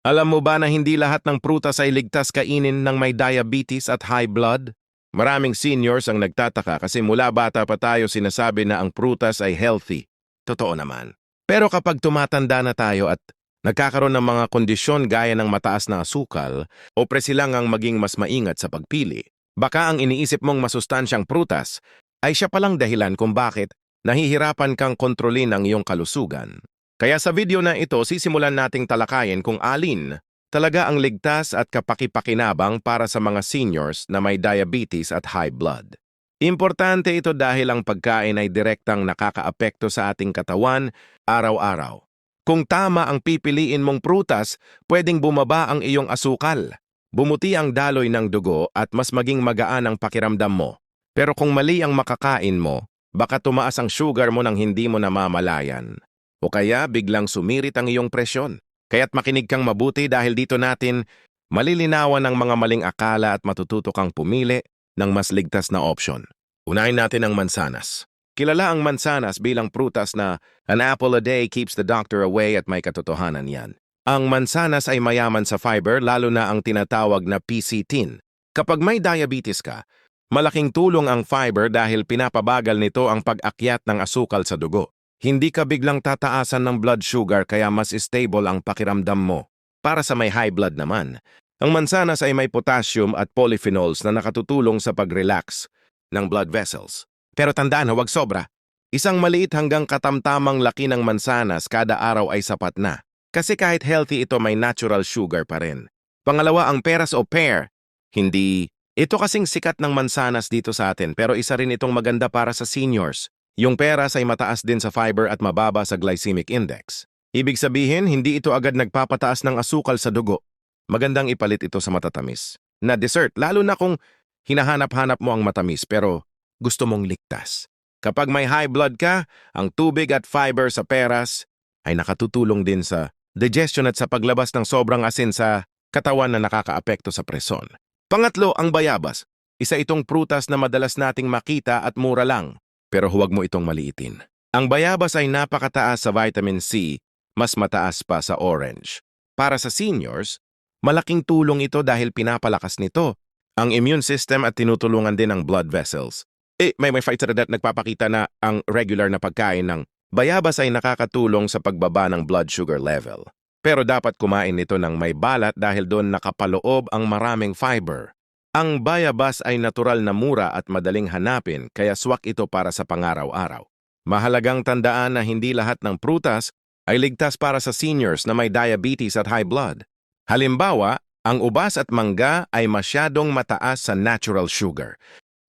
Alam mo ba na hindi lahat ng prutas ay ligtas kainin ng may diabetes at high blood? Maraming seniors ang nagtataka kasi mula bata pa tayo sinasabi na ang prutas ay healthy. Totoo naman. Pero kapag tumatanda na tayo at nagkakaroon ng mga kondisyon gaya ng mataas na asukal, o presilang ang maging mas maingat sa pagpili, baka ang iniisip mong masustansyang prutas ay siya palang dahilan kung bakit nahihirapan kang kontrolin ang iyong kalusugan. Kaya sa video na ito, sisimulan nating talakayin kung alin talaga ang ligtas at kapakipakinabang para sa mga seniors na may diabetes at high blood. Importante ito dahil ang pagkain ay direktang nakakaapekto sa ating katawan araw-araw. Kung tama ang pipiliin mong prutas, pwedeng bumaba ang iyong asukal, bumuti ang daloy ng dugo at mas maging magaan ang pakiramdam mo. Pero kung mali ang makakain mo, baka tumaas ang sugar mo nang hindi mo namamalayan. O kaya biglang sumirit ang iyong presyon. Kaya't makinig kang mabuti dahil dito natin malilinawan ang mga maling akala at matututo kang pumili ng mas ligtas na opsyon. Unahin natin ang mansanas. Kilala ang mansanas bilang prutas na an apple a day keeps the doctor away at may katotohanan yan. Ang mansanas ay mayaman sa fiber lalo na ang tinatawag na PCTIN. Kapag may diabetes ka, malaking tulong ang fiber dahil pinapabagal nito ang pag-akyat ng asukal sa dugo. Hindi ka biglang tataasan ng blood sugar kaya mas stable ang pakiramdam mo. Para sa may high blood naman, ang mansanas ay may potassium at polyphenols na nakatutulong sa pag-relax ng blood vessels. Pero tandaan, huwag sobra. Isang maliit hanggang katamtamang laki ng mansanas kada araw ay sapat na. Kasi kahit healthy ito may natural sugar pa rin. Pangalawa, ang peras o pear. Hindi. Ito kasing sikat ng mansanas dito sa atin pero isa rin itong maganda para sa seniors. Yung peras ay mataas din sa fiber at mababa sa glycemic index. Ibig sabihin, hindi ito agad nagpapataas ng asukal sa dugo. Magandang ipalit ito sa matatamis. Na dessert, lalo na kung hinahanap-hanap mo ang matamis pero gusto mong ligtas. Kapag may high blood ka, ang tubig at fiber sa peras ay nakatutulong din sa digestion at sa paglabas ng sobrang asin sa katawan na nakakaapekto sa preson. Pangatlo, ang bayabas. Isa itong prutas na madalas nating makita at mura lang pero huwag mo itong maliitin. Ang bayabas ay napakataas sa vitamin C, mas mataas pa sa orange. Para sa seniors, malaking tulong ito dahil pinapalakas nito ang immune system at tinutulungan din ang blood vessels. Eh, may may fighter that nagpapakita na ang regular na pagkain ng bayabas ay nakakatulong sa pagbaba ng blood sugar level. Pero dapat kumain nito ng may balat dahil doon nakapaloob ang maraming fiber. Ang bayabas ay natural na mura at madaling hanapin kaya swak ito para sa pangaraw-araw. Mahalagang tandaan na hindi lahat ng prutas ay ligtas para sa seniors na may diabetes at high blood. Halimbawa, ang ubas at mangga ay masyadong mataas sa natural sugar.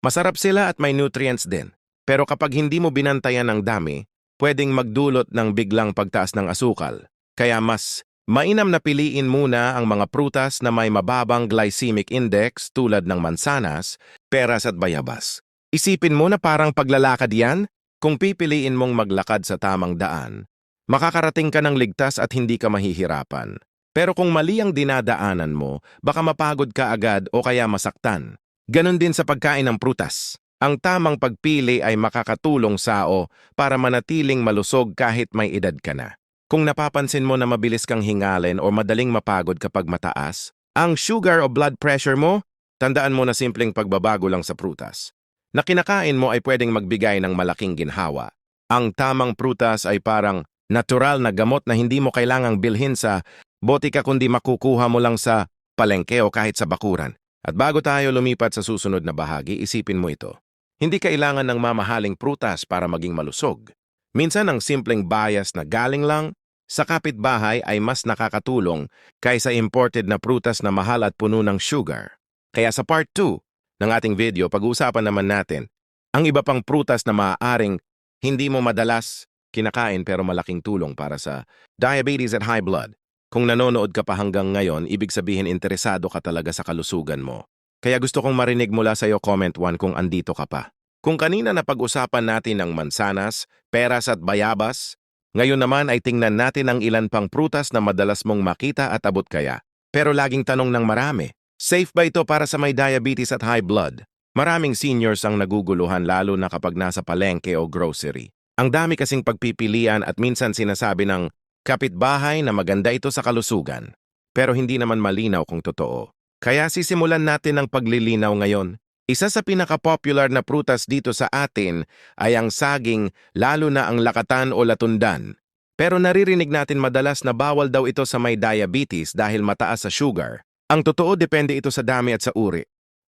Masarap sila at may nutrients din. Pero kapag hindi mo binantayan ng dami, pwedeng magdulot ng biglang pagtaas ng asukal. Kaya mas Mainam na piliin muna ang mga prutas na may mababang glycemic index tulad ng mansanas, peras at bayabas. Isipin mo na parang paglalakad yan? Kung pipiliin mong maglakad sa tamang daan, makakarating ka ng ligtas at hindi ka mahihirapan. Pero kung mali ang dinadaanan mo, baka mapagod ka agad o kaya masaktan. Ganon din sa pagkain ng prutas. Ang tamang pagpili ay makakatulong sa o para manatiling malusog kahit may edad ka na. Kung napapansin mo na mabilis kang hingalin o madaling mapagod kapag mataas, ang sugar o blood pressure mo, tandaan mo na simpleng pagbabago lang sa prutas. Na kinakain mo ay pwedeng magbigay ng malaking ginhawa. Ang tamang prutas ay parang natural na gamot na hindi mo kailangang bilhin sa botika kundi makukuha mo lang sa palengke o kahit sa bakuran. At bago tayo lumipat sa susunod na bahagi, isipin mo ito. Hindi kailangan ng mamahaling prutas para maging malusog. Minsan ang simpleng bias na galing lang sa kapitbahay ay mas nakakatulong kaysa imported na prutas na mahal at puno ng sugar. Kaya sa part 2 ng ating video, pag-uusapan naman natin ang iba pang prutas na maaaring hindi mo madalas kinakain pero malaking tulong para sa diabetes at high blood. Kung nanonood ka pa hanggang ngayon, ibig sabihin interesado ka talaga sa kalusugan mo. Kaya gusto kong marinig mula sa iyo comment 1 kung andito ka pa. Kung kanina na pag-usapan natin ng mansanas, peras at bayabas, ngayon naman ay tingnan natin ang ilan pang prutas na madalas mong makita at abot kaya. Pero laging tanong ng marami, safe ba ito para sa may diabetes at high blood? Maraming seniors ang naguguluhan lalo na kapag nasa palengke o grocery. Ang dami kasing pagpipilian at minsan sinasabi ng kapitbahay na maganda ito sa kalusugan. pero hindi naman malinaw kung totoo. Kaya sisimulan natin ang paglilinaw ngayon. Isa sa pinaka-popular na prutas dito sa atin ay ang saging, lalo na ang lakatan o latundan. Pero naririnig natin madalas na bawal daw ito sa may diabetes dahil mataas sa sugar. Ang totoo depende ito sa dami at sa uri.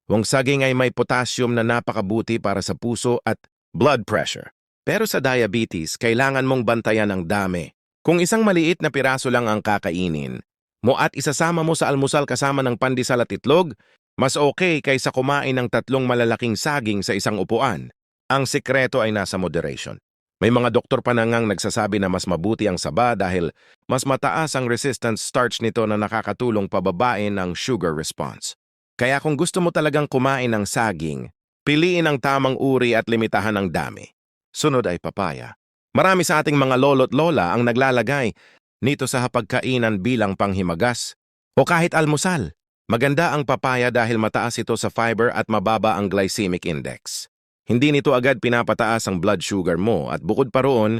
Ang saging ay may potassium na napakabuti para sa puso at blood pressure. Pero sa diabetes, kailangan mong bantayan ang dami. Kung isang maliit na piraso lang ang kakainin, mo at isasama mo sa almusal kasama ng pandesal at itlog, mas okay kaysa kumain ng tatlong malalaking saging sa isang upuan. Ang sikreto ay nasa moderation. May mga doktor pa na ngang nagsasabi na mas mabuti ang saba dahil mas mataas ang resistance starch nito na nakakatulong pababain ang sugar response. Kaya kung gusto mo talagang kumain ng saging, piliin ang tamang uri at limitahan ang dami. Sunod ay papaya. Marami sa ating mga lolo't lola ang naglalagay nito sa hapagkainan bilang panghimagas o kahit almusal. Maganda ang papaya dahil mataas ito sa fiber at mababa ang glycemic index. Hindi nito agad pinapataas ang blood sugar mo at bukod pa roon,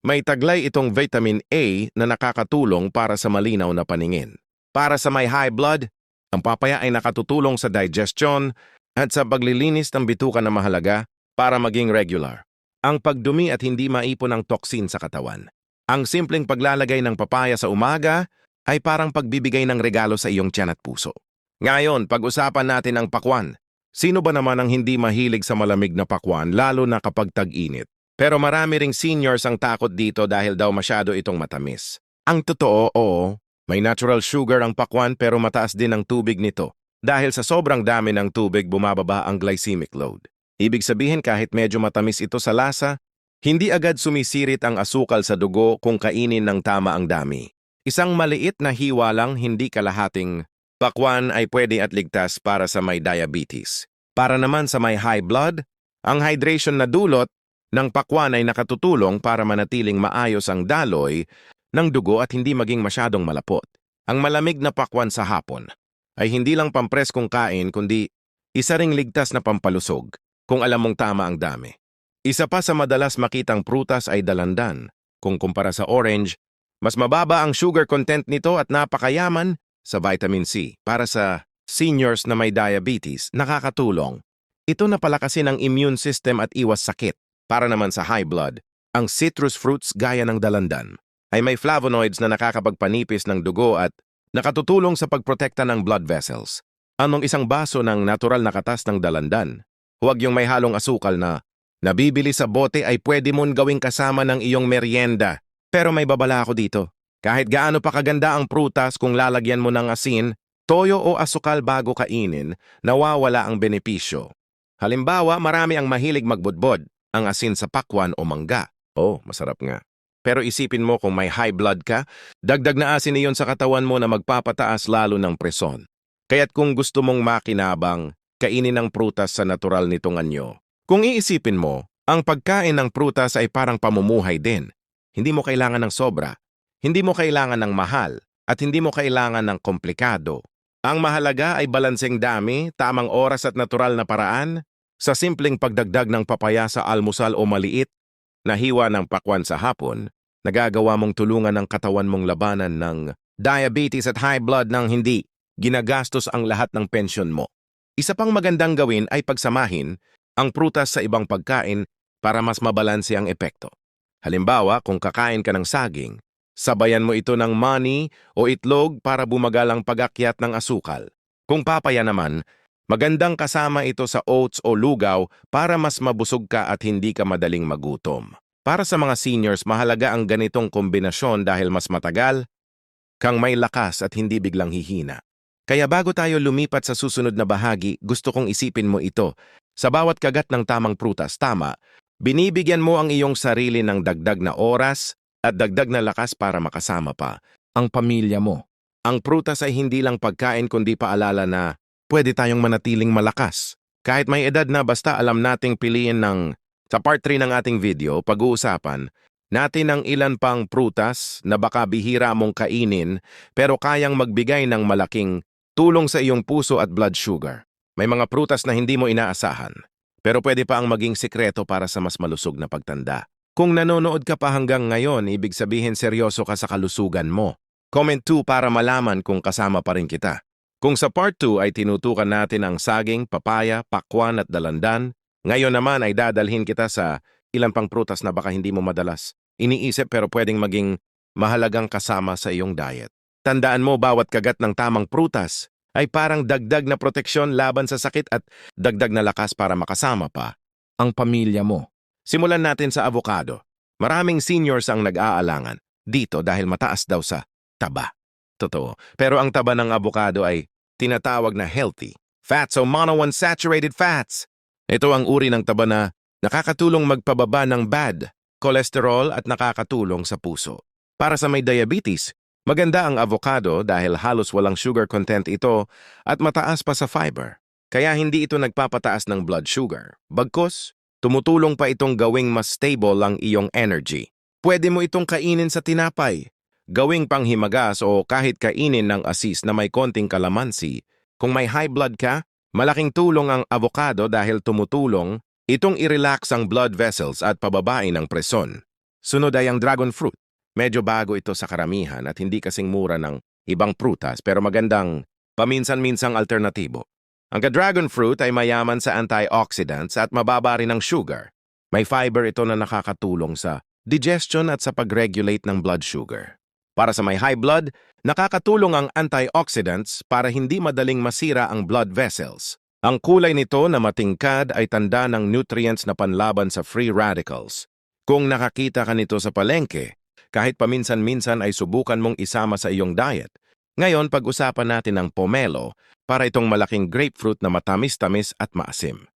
may taglay itong vitamin A na nakakatulong para sa malinaw na paningin. Para sa may high blood, ang papaya ay nakatutulong sa digestion at sa paglilinis ng bituka na mahalaga para maging regular. Ang pagdumi at hindi maipon ng toxin sa katawan. Ang simpleng paglalagay ng papaya sa umaga ay parang pagbibigay ng regalo sa iyong tiyan at puso. Ngayon, pag-usapan natin ang pakwan. Sino ba naman ang hindi mahilig sa malamig na pakwan lalo na kapag tag-init? Pero marami ring seniors ang takot dito dahil daw masyado itong matamis. Ang totoo, oo, may natural sugar ang pakwan pero mataas din ang tubig nito. Dahil sa sobrang dami ng tubig bumababa ang glycemic load. Ibig sabihin kahit medyo matamis ito sa lasa, hindi agad sumisirit ang asukal sa dugo kung kainin ng tama ang dami. Isang maliit na hiwa lang hindi kalahating Pakwan ay pwede at ligtas para sa may diabetes. Para naman sa may high blood, ang hydration na dulot ng pakwan ay nakatutulong para manatiling maayos ang daloy ng dugo at hindi maging masyadong malapot. Ang malamig na pakwan sa hapon ay hindi lang pampreskong kain kundi isa ring ligtas na pampalusog kung alam mong tama ang dami. Isa pa sa madalas makitang prutas ay dalandan. Kung kumpara sa orange, mas mababa ang sugar content nito at napakayaman sa vitamin C para sa seniors na may diabetes, nakakatulong. Ito na palakasin ang immune system at iwas sakit. Para naman sa high blood, ang citrus fruits gaya ng dalandan ay may flavonoids na nakakapagpanipis ng dugo at nakatutulong sa pagprotekta ng blood vessels. Anong isang baso ng natural na katas ng dalandan? Huwag yung may halong asukal na nabibili sa bote ay pwede mong gawing kasama ng iyong merienda. Pero may babala ako dito. Kahit gaano pa kaganda ang prutas kung lalagyan mo ng asin, toyo o asukal bago kainin, nawawala ang benepisyo. Halimbawa, marami ang mahilig magbudbod, ang asin sa pakwan o mangga. Oh, masarap nga. Pero isipin mo kung may high blood ka, dagdag na asin iyon sa katawan mo na magpapataas lalo ng preson. Kaya't kung gusto mong makinabang, kainin ng prutas sa natural nitong anyo. Kung iisipin mo, ang pagkain ng prutas ay parang pamumuhay din. Hindi mo kailangan ng sobra, hindi mo kailangan ng mahal at hindi mo kailangan ng komplikado. Ang mahalaga ay balanseng dami, tamang oras at natural na paraan sa simpleng pagdagdag ng papaya sa almusal o maliit na hiwa ng pakwan sa hapon, nagagawa mong tulungan ng katawan mong labanan ng diabetes at high blood nang hindi ginagastos ang lahat ng pensyon mo. Isa pang magandang gawin ay pagsamahin ang prutas sa ibang pagkain para mas mabalanse ang epekto. Halimbawa, kung kakain ka ng saging, Sabayan mo ito ng money o itlog para bumagal ang pagakyat ng asukal. Kung papaya naman, magandang kasama ito sa oats o lugaw para mas mabusog ka at hindi ka madaling magutom. Para sa mga seniors, mahalaga ang ganitong kombinasyon dahil mas matagal kang may lakas at hindi biglang hihina. Kaya bago tayo lumipat sa susunod na bahagi, gusto kong isipin mo ito. Sa bawat kagat ng tamang prutas, tama, binibigyan mo ang iyong sarili ng dagdag na oras, at dagdag na lakas para makasama pa ang pamilya mo. Ang prutas ay hindi lang pagkain kundi paalala na pwede tayong manatiling malakas. Kahit may edad na basta alam nating piliin ng sa part 3 ng ating video, pag-uusapan natin ang ilan pang prutas na baka bihira mong kainin pero kayang magbigay ng malaking tulong sa iyong puso at blood sugar. May mga prutas na hindi mo inaasahan, pero pwede pa ang maging sikreto para sa mas malusog na pagtanda. Kung nanonood ka pa hanggang ngayon, ibig sabihin seryoso ka sa kalusugan mo. Comment 2 para malaman kung kasama pa rin kita. Kung sa part 2 ay tinutukan natin ang saging, papaya, pakwan at dalandan, ngayon naman ay dadalhin kita sa ilang pang prutas na baka hindi mo madalas iniisip pero pwedeng maging mahalagang kasama sa iyong diet. Tandaan mo bawat kagat ng tamang prutas ay parang dagdag na proteksyon laban sa sakit at dagdag na lakas para makasama pa ang pamilya mo. Simulan natin sa avocado. Maraming seniors ang nag-aalangan dito dahil mataas daw sa taba. Totoo. Pero ang taba ng avocado ay tinatawag na healthy. Fats o monounsaturated fats. Ito ang uri ng taba na nakakatulong magpababa ng bad cholesterol at nakakatulong sa puso. Para sa may diabetes, maganda ang avocado dahil halos walang sugar content ito at mataas pa sa fiber. Kaya hindi ito nagpapataas ng blood sugar. Bagkus, tumutulong pa itong gawing mas stable ang iyong energy. Pwede mo itong kainin sa tinapay, gawing panghimagas o kahit kainin ng asis na may konting kalamansi. Kung may high blood ka, malaking tulong ang avocado dahil tumutulong itong i-relax ang blood vessels at pababain ang presyon. Sunod ay ang dragon fruit. Medyo bago ito sa karamihan at hindi kasing mura ng ibang prutas pero magandang paminsan-minsang alternatibo. Ang dragon fruit ay mayaman sa antioxidants at mababa rin ang sugar. May fiber ito na nakakatulong sa digestion at sa pag-regulate ng blood sugar. Para sa may high blood, nakakatulong ang antioxidants para hindi madaling masira ang blood vessels. Ang kulay nito na matingkad ay tanda ng nutrients na panlaban sa free radicals. Kung nakakita ka nito sa palengke, kahit paminsan-minsan ay subukan mong isama sa iyong diet. Ngayon, pag-usapan natin ang pomelo para itong malaking grapefruit na matamis-tamis at maasim.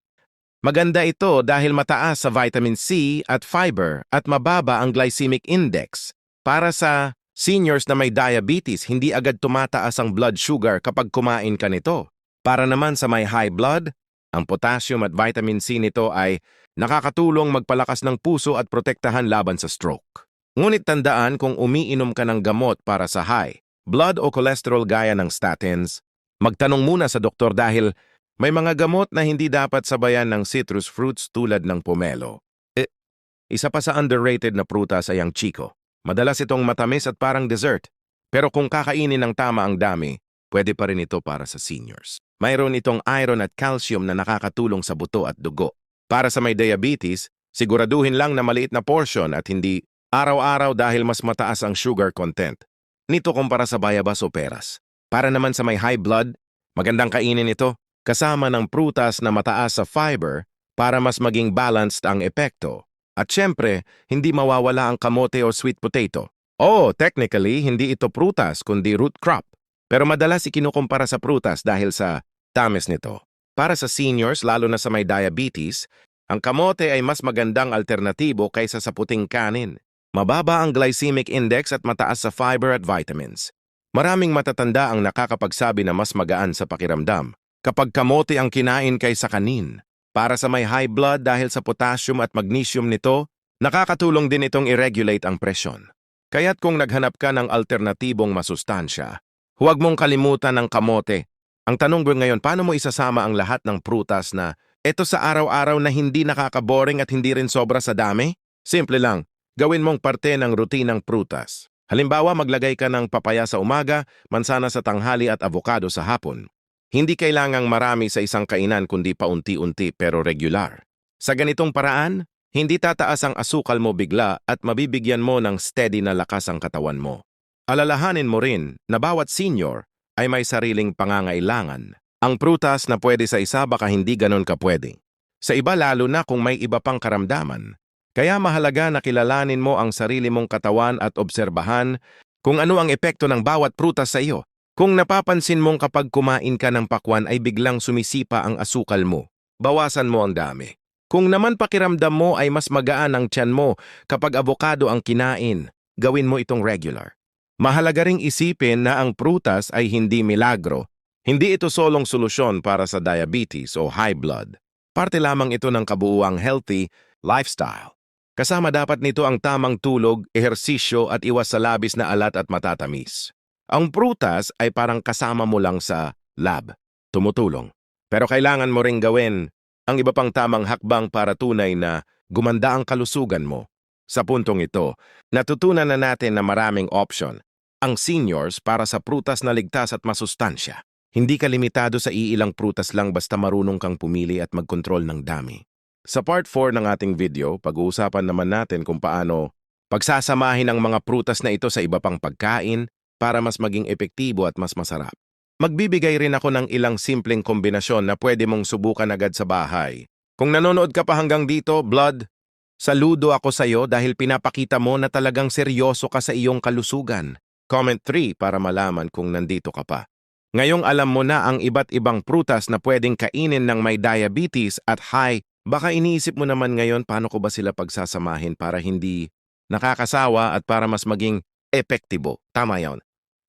Maganda ito dahil mataas sa vitamin C at fiber at mababa ang glycemic index. Para sa seniors na may diabetes, hindi agad tumataas ang blood sugar kapag kumain ka nito. Para naman sa may high blood, ang potassium at vitamin C nito ay nakakatulong magpalakas ng puso at protektahan laban sa stroke. Ngunit tandaan kung umiinom ka ng gamot para sa high, blood o cholesterol gaya ng statins, magtanong muna sa doktor dahil may mga gamot na hindi dapat sabayan ng citrus fruits tulad ng pomelo. Eh, isa pa sa underrated na prutas ay ang chico. Madalas itong matamis at parang dessert. Pero kung kakainin ng tama ang dami, pwede pa rin ito para sa seniors. Mayroon itong iron at calcium na nakakatulong sa buto at dugo. Para sa may diabetes, siguraduhin lang na maliit na portion at hindi Araw-araw dahil mas mataas ang sugar content. Nito kumpara sa bayabas o peras. Para naman sa may high blood, magandang kainin ito kasama ng prutas na mataas sa fiber para mas maging balanced ang epekto. At syempre, hindi mawawala ang kamote o sweet potato. Oh, technically, hindi ito prutas kundi root crop. Pero madalas ikinukumpara sa prutas dahil sa tamis nito. Para sa seniors, lalo na sa may diabetes, ang kamote ay mas magandang alternatibo kaysa sa puting kanin. Mababa ang glycemic index at mataas sa fiber at vitamins. Maraming matatanda ang nakakapagsabi na mas magaan sa pakiramdam kapag kamote ang kinain kaysa kanin. Para sa may high blood dahil sa potassium at magnesium nito, nakakatulong din itong i-regulate ang presyon. Kaya't kung naghanap ka ng alternatibong masustansya, huwag mong kalimutan ang kamote. Ang tanong ko ngayon, paano mo isasama ang lahat ng prutas na ito sa araw-araw na hindi nakakaboring at hindi rin sobra sa dami? Simple lang, Gawin mong parte ng rutinang prutas. Halimbawa, maglagay ka ng papaya sa umaga, mansana sa tanghali at avocado sa hapon. Hindi kailangang marami sa isang kainan kundi paunti-unti pero regular. Sa ganitong paraan, hindi tataas ang asukal mo bigla at mabibigyan mo ng steady na lakas ang katawan mo. Alalahanin mo rin na bawat senior ay may sariling pangangailangan. Ang prutas na pwede sa isa baka hindi ganon ka pwede. Sa iba lalo na kung may iba pang karamdaman. Kaya mahalaga na kilalanin mo ang sarili mong katawan at obserbahan kung ano ang epekto ng bawat prutas sa iyo. Kung napapansin mong kapag kumain ka ng pakwan ay biglang sumisipa ang asukal mo, bawasan mo ang dami. Kung naman pakiramdam mo ay mas magaan ang tiyan mo kapag abokado ang kinain, gawin mo itong regular. Mahalaga ring isipin na ang prutas ay hindi milagro. Hindi ito solong solusyon para sa diabetes o high blood. Parte lamang ito ng kabuuang healthy lifestyle. Kasama dapat nito ang tamang tulog, ehersisyo at iwas sa labis na alat at matatamis. Ang prutas ay parang kasama mo lang sa lab, tumutulong. Pero kailangan mo ring gawin ang iba pang tamang hakbang para tunay na gumanda ang kalusugan mo. Sa puntong ito, natutunan na natin na maraming option. ang seniors para sa prutas na ligtas at masustansya. Hindi ka limitado sa iilang prutas lang basta marunong kang pumili at magkontrol ng dami. Sa part 4 ng ating video, pag-uusapan naman natin kung paano pagsasamahin ang mga prutas na ito sa iba pang pagkain para mas maging epektibo at mas masarap. Magbibigay rin ako ng ilang simpleng kombinasyon na pwede mong subukan agad sa bahay. Kung nanonood ka pa hanggang dito, Blood, saludo ako sa iyo dahil pinapakita mo na talagang seryoso ka sa iyong kalusugan. Comment 3 para malaman kung nandito ka pa. Ngayong alam mo na ang iba't ibang prutas na pwedeng kainin ng may diabetes at high, baka iniisip mo naman ngayon paano ko ba sila pagsasamahin para hindi nakakasawa at para mas maging epektibo. Tama yon.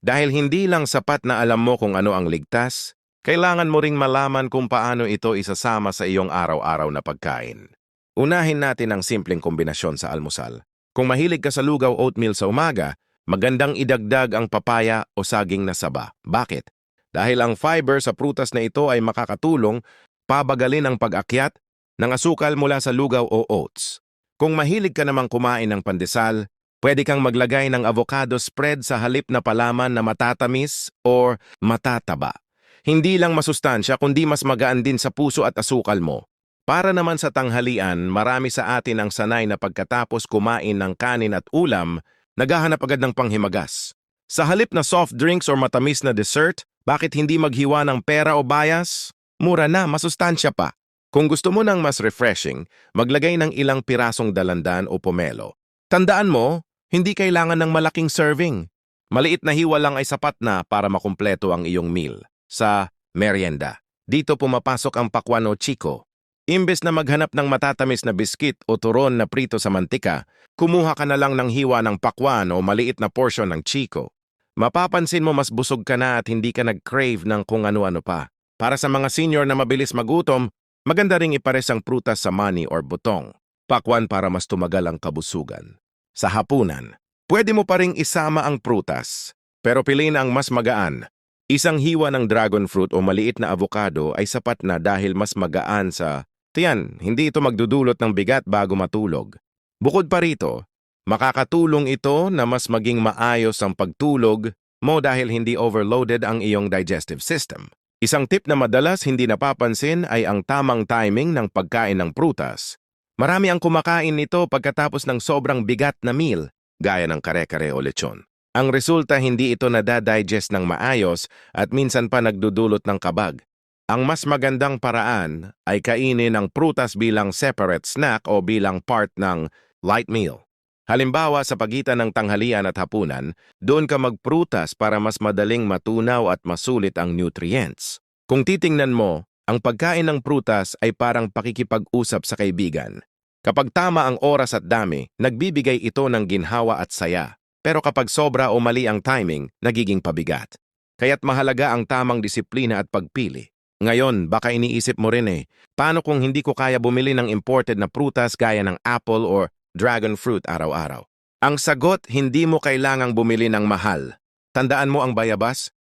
Dahil hindi lang sapat na alam mo kung ano ang ligtas, kailangan mo ring malaman kung paano ito isasama sa iyong araw-araw na pagkain. Unahin natin ang simpleng kombinasyon sa almusal. Kung mahilig ka sa lugaw oatmeal sa umaga, magandang idagdag ang papaya o saging na saba. Bakit? Dahil ang fiber sa prutas na ito ay makakatulong pabagalin ang pag-akyat ng asukal mula sa lugaw o oats. Kung mahilig ka namang kumain ng pandesal, pwede kang maglagay ng avocado spread sa halip na palaman na matatamis or matataba. Hindi lang masustansya kundi mas magaan din sa puso at asukal mo. Para naman sa tanghalian, marami sa atin ang sanay na pagkatapos kumain ng kanin at ulam, naghahanap agad ng panghimagas. Sa halip na soft drinks or matamis na dessert, bakit hindi maghiwa ng pera o bayas? Mura na, masustansya pa. Kung gusto mo ng mas refreshing, maglagay ng ilang pirasong dalandan o pomelo. Tandaan mo, hindi kailangan ng malaking serving. Maliit na hiwa lang ay sapat na para makumpleto ang iyong meal. Sa merienda, dito pumapasok ang pakwan o chiko. Imbes na maghanap ng matatamis na biskit o turon na prito sa mantika, kumuha ka na lang ng hiwa ng pakwan o maliit na portion ng chiko. Mapapansin mo mas busog ka na at hindi ka nag-crave ng kung ano-ano pa. Para sa mga senior na mabilis magutom, maganda ring ipares ang prutas sa mani or butong. Pakwan para mas tumagal ang kabusugan. Sa hapunan, pwede mo pa ring isama ang prutas, pero piliin ang mas magaan. Isang hiwa ng dragon fruit o maliit na avocado ay sapat na dahil mas magaan sa... Tiyan, hindi ito magdudulot ng bigat bago matulog. Bukod pa rito, Makakatulong ito na mas maging maayos ang pagtulog mo dahil hindi overloaded ang iyong digestive system. Isang tip na madalas hindi napapansin ay ang tamang timing ng pagkain ng prutas. Marami ang kumakain nito pagkatapos ng sobrang bigat na meal, gaya ng kare-kare o lechon. Ang resulta hindi ito nadadigest ng maayos at minsan pa nagdudulot ng kabag. Ang mas magandang paraan ay kainin ang prutas bilang separate snack o bilang part ng light meal. Halimbawa sa pagitan ng tanghalian at hapunan, doon ka magprutas para mas madaling matunaw at masulit ang nutrients. Kung titingnan mo, ang pagkain ng prutas ay parang pakikipag-usap sa kaibigan. Kapag tama ang oras at dami, nagbibigay ito ng ginhawa at saya. Pero kapag sobra o mali ang timing, nagiging pabigat. Kaya't mahalaga ang tamang disiplina at pagpili. Ngayon, baka iniisip mo rin eh, paano kung hindi ko kaya bumili ng imported na prutas gaya ng apple or dragon fruit araw-araw. Ang sagot, hindi mo kailangang bumili ng mahal. Tandaan mo ang bayabas?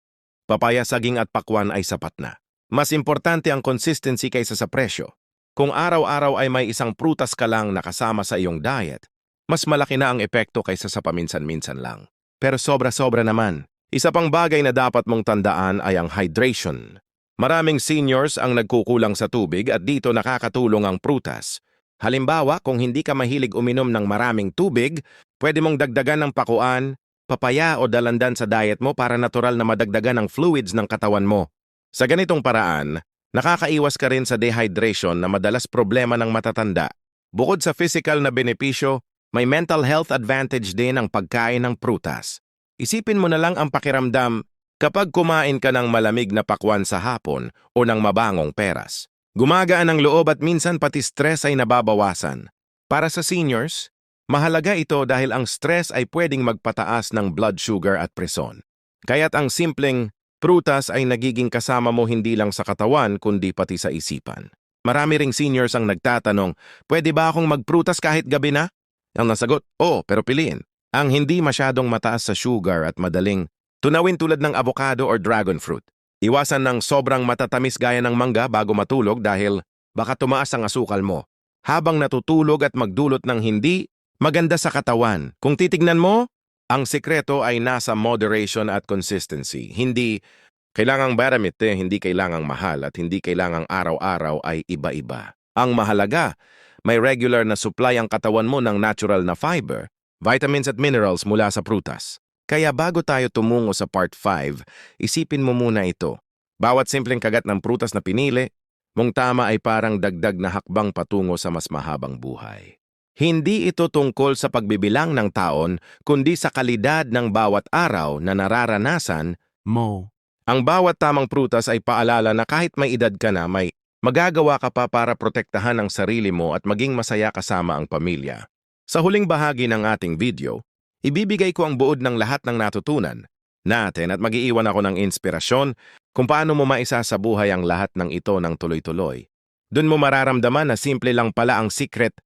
Papaya, saging at pakwan ay sapat na. Mas importante ang consistency kaysa sa presyo. Kung araw-araw ay may isang prutas ka lang nakasama sa iyong diet, mas malaki na ang epekto kaysa sa paminsan-minsan lang. Pero sobra-sobra naman. Isa pang bagay na dapat mong tandaan ay ang hydration. Maraming seniors ang nagkukulang sa tubig at dito nakakatulong ang prutas. Halimbawa, kung hindi ka mahilig uminom ng maraming tubig, pwede mong dagdagan ng pakuan, papaya o dalandan sa diet mo para natural na madagdagan ang fluids ng katawan mo. Sa ganitong paraan, nakakaiwas ka rin sa dehydration na madalas problema ng matatanda. Bukod sa physical na benepisyo, may mental health advantage din ang pagkain ng prutas. Isipin mo na lang ang pakiramdam kapag kumain ka ng malamig na pakwan sa hapon o ng mabangong peras. Gumagaan ang loob at minsan pati stress ay nababawasan. Para sa seniors, mahalaga ito dahil ang stress ay pwedeng magpataas ng blood sugar at preson. Kaya't ang simpleng prutas ay nagiging kasama mo hindi lang sa katawan kundi pati sa isipan. Marami ring seniors ang nagtatanong, pwede ba akong magprutas kahit gabi na? Ang nasagot, oo, pero piliin. Ang hindi masyadong mataas sa sugar at madaling tunawin tulad ng avocado or dragon fruit. Iwasan ng sobrang matatamis gaya ng mangga bago matulog dahil baka tumaas ang asukal mo. Habang natutulog at magdulot ng hindi maganda sa katawan. Kung titignan mo, Ang sekreto ay nasa moderation at consistency. Hindi kailangang baramit eh, hindi kailangang mahal at hindi kailangang araw-araw ay iba-iba. Ang mahalaga, may regular na supply ang katawan mo ng natural na fiber, vitamins at minerals mula sa prutas. Kaya bago tayo tumungo sa part 5, isipin mo muna ito. Bawat simpleng kagat ng prutas na pinili, mong tama ay parang dagdag na hakbang patungo sa mas mahabang buhay. Hindi ito tungkol sa pagbibilang ng taon, kundi sa kalidad ng bawat araw na nararanasan mo. ang bawat tamang prutas ay paalala na kahit may edad ka na, may magagawa ka pa para protektahan ang sarili mo at maging masaya kasama ang pamilya. Sa huling bahagi ng ating video, ibibigay ko ang buod ng lahat ng natutunan natin at magiiwan ako ng inspirasyon kung paano mo maisa sa buhay ang lahat ng ito ng tuloy-tuloy. Doon mo mararamdaman na simple lang pala ang secret